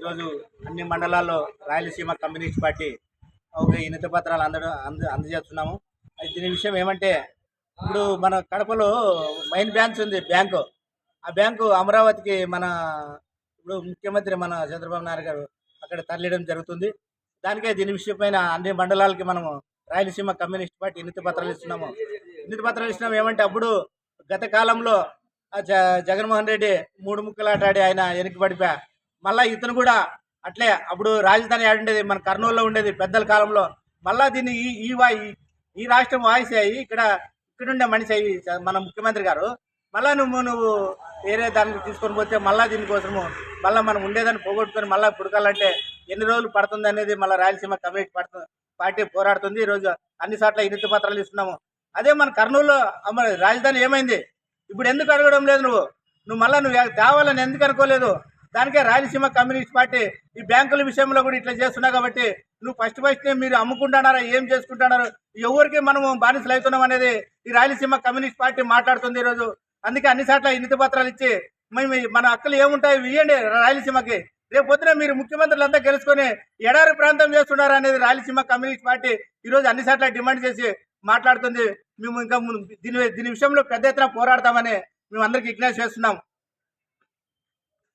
ఈరోజు అన్ని మండలాల్లో రాయలసీమ కమ్యూనిస్ట్ పార్టీ ఒక ఇనత పత్రాలు అందడం అంద అందజేస్తున్నాము. అది దీని విషయం ఏమంటే ఇప్పుడు మన కడపలో మెయిన్ బ్రాంచ్ ఉంది బ్యాంకు. ఆ బ్యాంకు అమరావతికి మన ఇప్పుడు ముఖ్యమంత్రి మన చంద్రబాబు నాయుడు గారు అక్కడ తరలియడం జరుగుతుంది. దానికే దీని విషయమైన అన్ని మండలాలకి మనము రాయలసీమ కమ్యూనిస్ట్ పార్టీ వినతి పత్రాలు ఇస్తున్నాము. వినతి పత్రాలు ఇస్తున్నాము ఏమంటే అప్పుడు గత కాలంలో జ జగన్మోహన్ రెడ్డి మూడు ముక్కలు ఆడి ఆయన వెనక్కి పడిపోయా మళ్ళా ఇతను కూడా అట్లే అప్పుడు రాజధాని ఆడ ఉండేది మన కర్నూలులో ఉండేది పెద్దల కాలంలో. మళ్ళా దీన్ని ఈ ఈ ఈ- రాష్ట్రం వాయిస్ అయ్యి ఇక్కడ ఇక్కడుండే మనిషి అయ్యి మన ముఖ్యమంత్రి గారు. మళ్ళా నువ్వు నువ్వు వేరే దానికి తీసుకొని పోతే మళ్ళా దీనికోసము మళ్ళీ మనం ఉండేదాన్ని పోగొట్టుకొని మళ్ళీ పుడకాలంటే ఎన్ని రోజులు పడుతుంది అనేది మళ్ళీ రాయలసీమ కమ్యూనిటీ పడుతుంది పార్టీ పోరాడుతుంది. ఈరోజు అన్ని చోట్ల వినతి పత్రాలు ఇస్తున్నాము. అదే మన కర్నూలులో రాజధాని ఏమైంది? ఇప్పుడు ఎందుకు అడగడం లేదు నువ్వు? నువ్వు మళ్ళీ నువ్వు తేవాలని ఎందుకు అనుకోలేదు? దానికే రాయలసీమ కమ్యూనిస్ట్ పార్టీ ఈ బ్యాంకుల విషయంలో కూడా ఇట్లా చేస్తున్నావు కాబట్టి నువ్వు ఫస్ట్ ఫస్ట్ మీరు అమ్ముకుంటున్నారా ఏం చేసుకుంటున్నారు? ఎవరికి మనము బానిసలు అవుతున్నాం అనేది ఈ రాయలసీమ కమ్యూనిస్ట్ పార్టీ మాట్లాడుతుంది ఈరోజు. అందుకే అన్ని చోట్ల ఇనితి పత్రాలు ఇచ్చి మేము మన హక్కులు ఏముంటాయి ఇవ్వండి రాయలసీమకి. రేపు పొద్దున మీరు ముఖ్యమంత్రులంతా గెలుచుకొని ఎడారి ప్రాంతం చేస్తున్నారు అనేది రాయలసీమ కమ్యూనిస్ట్ పార్టీ ఈరోజు అన్ని చోట్ల డిమాండ్ చేసి మాట్లాడుతుంది. మేము ఇంకా దీని దీని విషయంలో పెద్ద ఎత్తున పోరాడతామని మేము అందరికి విజ్ఞప్తి చేస్తున్నాం.